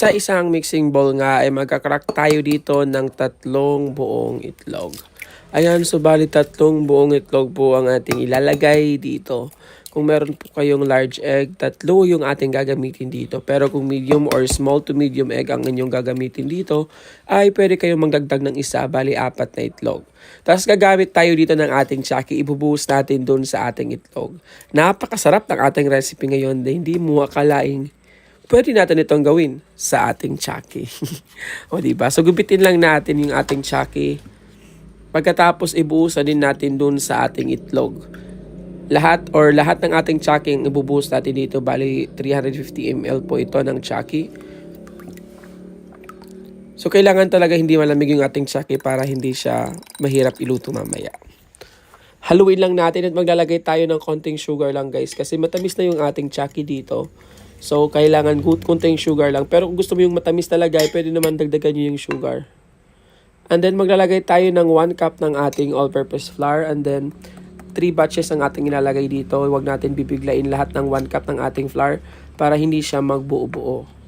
Sa isang mixing bowl nga ay magkakrak tayo dito ng tatlong buong itlog. Ayan, so bali tatlong buong itlog po ang ating ilalagay dito. Kung meron po kayong large egg, tatlo yung ating gagamitin dito. Pero kung medium or small to medium egg ang inyong gagamitin dito, ay pwede kayong magdagdag ng isa, bali apat na itlog. Tapos gagamit tayo dito ng ating chaki, ibubuhos natin dun sa ating itlog. Napakasarap ng ating recipe ngayon na hindi mo akalaing pwede natin itong gawin sa ating chaki. o diba? So gupitin lang natin yung ating chaki. Pagkatapos ibuhusan din natin dun sa ating itlog. Lahat or lahat ng ating chaki ibubuhos natin dito. Bali 350 ml po ito ng chaki. So kailangan talaga hindi malamig yung ating chaki para hindi siya mahirap iluto mamaya. Haluin lang natin at maglalagay tayo ng konting sugar lang guys kasi matamis na yung ating chaki dito. So kailangan good konting sugar lang. Pero kung gusto mo yung matamis talaga, ay pwede naman dagdagan nyo yung sugar. And then maglalagay tayo ng 1 cup ng ating all-purpose flour and then 3 batches ang ating ilalagay dito. Huwag natin bibiglain lahat ng 1 cup ng ating flour para hindi siya magbuo-buo.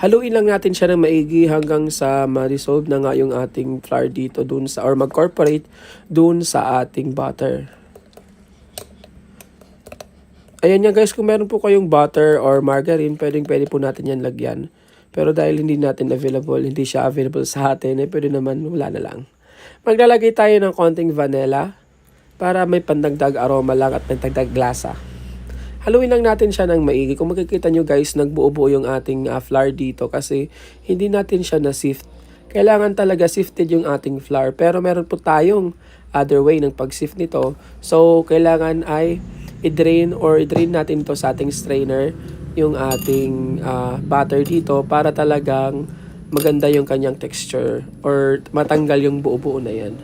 Haluin lang natin siya ng maigi hanggang sa ma-dissolve na nga yung ating flour dito dun sa or mag-corporate dun sa ating butter. Ayan yan guys, kung meron po kayong butter or margarine, pwedeng pwede po natin yan lagyan. Pero dahil hindi natin available, hindi siya available sa atin, eh pwede naman wala na lang. Maglalagay tayo ng konting vanilla para may pandagdag aroma lang at may dagdag lasa. Haluin lang natin siya ng maigi. Kung makikita nyo guys, nagbuo-buo yung ating uh, flour dito kasi hindi natin siya na-sift. Kailangan talaga sifted yung ating flour. Pero meron po tayong other way ng pag-sift nito. So, kailangan ay i-drain or i-drain natin to sa ating strainer yung ating uh, butter dito para talagang maganda yung kanyang texture or matanggal yung buo-buo na yan.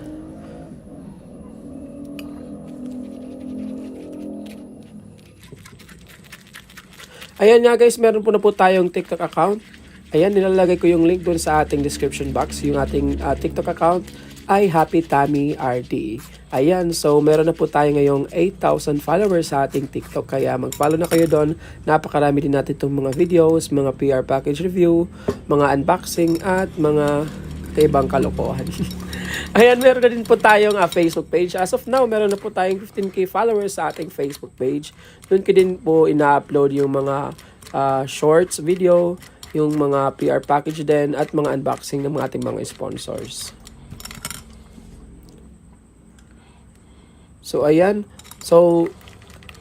Ayan nga guys, meron po na po tayong TikTok account. Ayan, nilalagay ko yung link doon sa ating description box. Yung ating uh, TikTok account ay Happy Tammy RD. Ayan, so meron na po tayo ngayong 8,000 followers sa ating TikTok. Kaya mag-follow na kayo doon. Napakarami din natin itong mga videos, mga PR package review, mga unboxing, at mga ibang kalokohan. Ayan, meron na din po tayong uh, Facebook page. As of now, meron na po tayong 15k followers sa ating Facebook page. Doon ko din po ina-upload yung mga uh, shorts video, yung mga PR package din, at mga unboxing ng mga ating mga sponsors. So, ayan. So,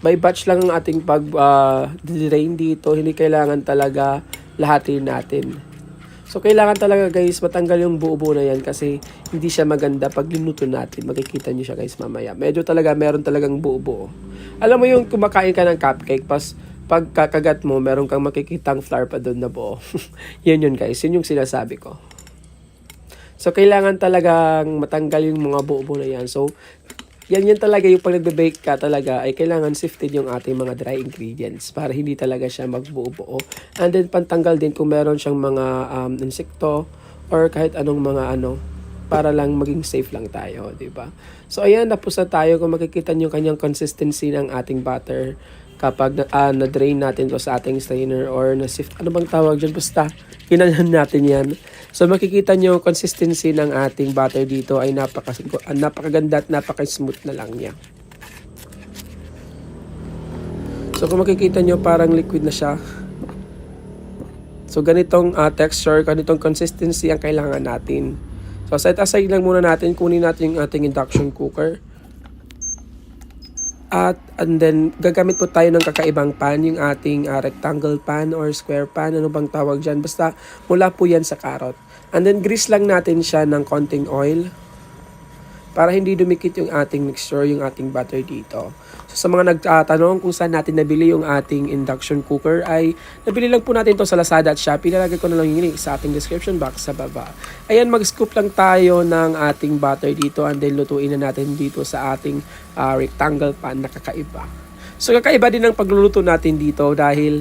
may batch lang ang ating pag uh, drain dito. Hindi kailangan talaga lahatin natin. So, kailangan talaga guys, matanggal yung buo-buo na yan kasi hindi siya maganda pag linuto natin. Makikita nyo siya guys mamaya. Medyo talaga, meron talagang buo-buo. Alam mo yung kumakain ka ng cupcake, pas pag kakagat mo, meron kang makikitang flour pa doon na buo. yan yun guys, yun yung sinasabi ko. So, kailangan talagang matanggal yung mga buo-buo na yan. So, yan yan talaga yung pag nagbe-bake ka talaga ay kailangan sifted yung ating mga dry ingredients para hindi talaga siya magbuo-buo. And then pantanggal din kung meron siyang mga um, insekto or kahit anong mga ano para lang maging safe lang tayo, di ba? So ayan, tapos na tayo kung makikita niyo kanyang consistency ng ating butter kapag na, uh, na-drain natin to sa ating strainer or na-sift, ano bang tawag dyan? Basta, kinalhan natin yan. So, makikita nyo, consistency ng ating butter dito ay napaka, uh, napakaganda at napaka-smooth na lang niya. So, kung makikita nyo, parang liquid na siya. So, ganitong uh, texture, ganitong consistency ang kailangan natin. So, set aside lang muna natin, kunin natin yung ating induction cooker. At and then gagamit po tayo ng kakaibang pan, yung ating uh, rectangle pan or square pan, ano bang tawag dyan. Basta mula po yan sa carrot. And then grease lang natin siya ng konting oil para hindi dumikit yung ating mixture, yung ating butter dito. Sa mga nagtatanong kung saan natin nabili yung ating induction cooker ay nabili lang po natin to sa Lazada at Shopee. Nalagay ko na lang yung link sa ating description box sa baba. Ayan, mag-scoop lang tayo ng ating butter dito and then lutuin na natin dito sa ating uh, rectangle pan na kakaiba. So kakaiba din ang pagluluto natin dito dahil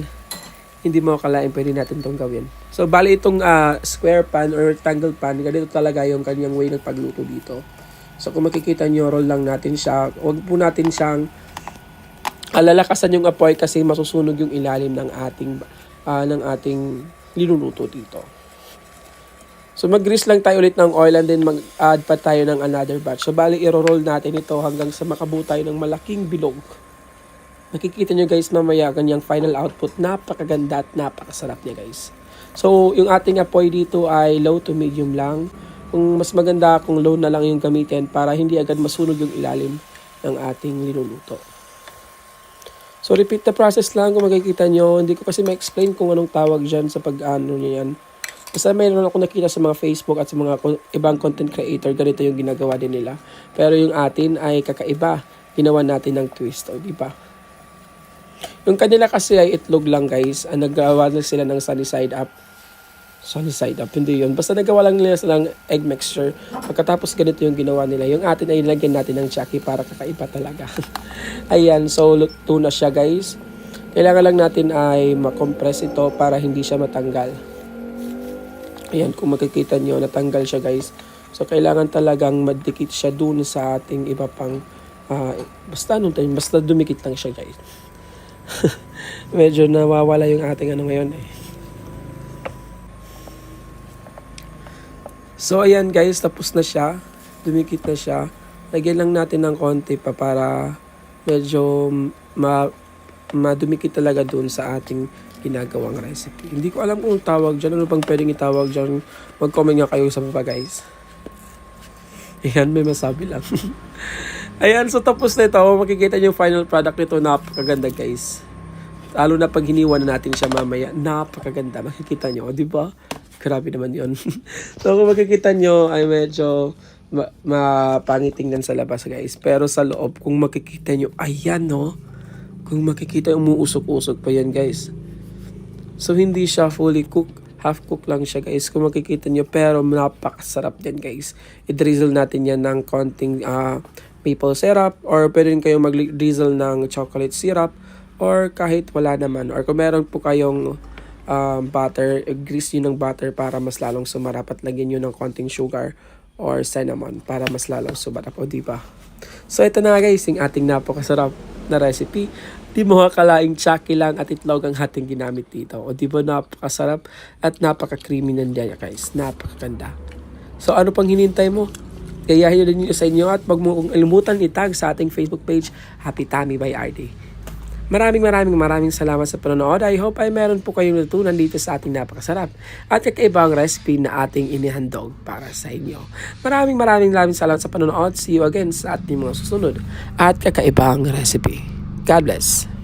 hindi mo akalain pwede natin itong gawin. So bali itong uh, square pan or rectangle pan, ganito talaga yung kanyang way ng pagluto dito. So kung makikita nyo, roll lang natin siya. Huwag po natin siyang alalakasan yung apoy kasi masusunog yung ilalim ng ating ah, ng ating niluluto dito. So mag-grease lang tayo ulit ng oil and then mag-add pa tayo ng another batch. So bali i-roll natin ito hanggang sa makabuo tayo ng malaking bilog. Makikita nyo guys mamaya ganyang final output. Napakaganda at napakasarap niya guys. So yung ating apoy dito ay low to medium lang. Kung mas maganda kung low na lang yung gamitin para hindi agad masunog yung ilalim ng ating niluluto. So repeat the process lang kung makikita nyo. Hindi ko kasi ma-explain kung anong tawag dyan sa pag-ano niya yan. Basta mayroon ako nakita sa mga Facebook at sa mga ibang content creator, ganito yung ginagawa din nila. Pero yung atin ay kakaiba. Ginawa natin ng twist, o di ba? Yung kanila kasi ay itlog lang guys. Ang nagawa na sila ng sunny side up. Sunny side up, hindi yun. Basta nagawa lang nila silang egg mixture. Pagkatapos ganito yung ginawa nila. Yung atin ay lagyan natin ng chucky para kakaiba talaga. Ayan, so luto na siya guys. Kailangan lang natin ay makompress ito para hindi siya matanggal. Ayan, kung makikita nyo, natanggal siya guys. So, kailangan talagang madikit siya dun sa ating iba pang, ah, basta anong time, basta dumikit lang siya guys. Medyo nawawala yung ating ano ngayon eh. So, ayan guys, tapos na siya. Dumikit na siya. Lagyan lang natin ng konti pa para medyo ma madumikit talaga dun sa ating ginagawang recipe. Hindi ko alam kung tawag dyan. Ano pang pwedeng itawag dyan? Mag-comment nga kayo sa baba guys. Ayan, may masabi lang. Ayan, so tapos na ito. Makikita niyo yung final product nito. Napakaganda guys. Lalo na pag hiniwa na natin siya mamaya. Napakaganda. Makikita niyo, di ba? Grabe naman yon so kung makikita nyo ay medyo ma- mapangitingnan sa labas guys. Pero sa loob, kung makikita nyo, ayan no. Kung makikita, umuusok-usok pa yan guys. So hindi siya fully cooked. Half cooked lang siya guys. Kung makikita nyo. Pero napakasarap din guys. I-drizzle natin yan ng konting ah, maple syrup. Or pwede rin kayong mag-drizzle ng chocolate syrup. Or kahit wala naman. Or kung meron po kayong um, butter, grease nyo ng butter para mas lalong sumarap at lagyan nyo ng konting sugar or cinnamon para mas lalong sumarap. O diba? So ito na guys, yung ating napakasarap na recipe. Di mo akalaing chucky lang at itlog ang ating ginamit dito. O di ba napakasarap at napaka-creamy nandiyan guys. Napakaganda. So ano pang hinintay mo? Gayahin nyo din sa inyo at wag mo kong ilumutan itag sa ating Facebook page, Happy Tummy by RD. Maraming maraming maraming salamat sa panonood. I hope ay meron po kayong natutunan dito sa ating napakasarap at kakaibang recipe na ating inihandog para sa inyo. Maraming maraming maraming salamat sa panonood. See you again sa ating mga susunod at kakaibang recipe. God bless.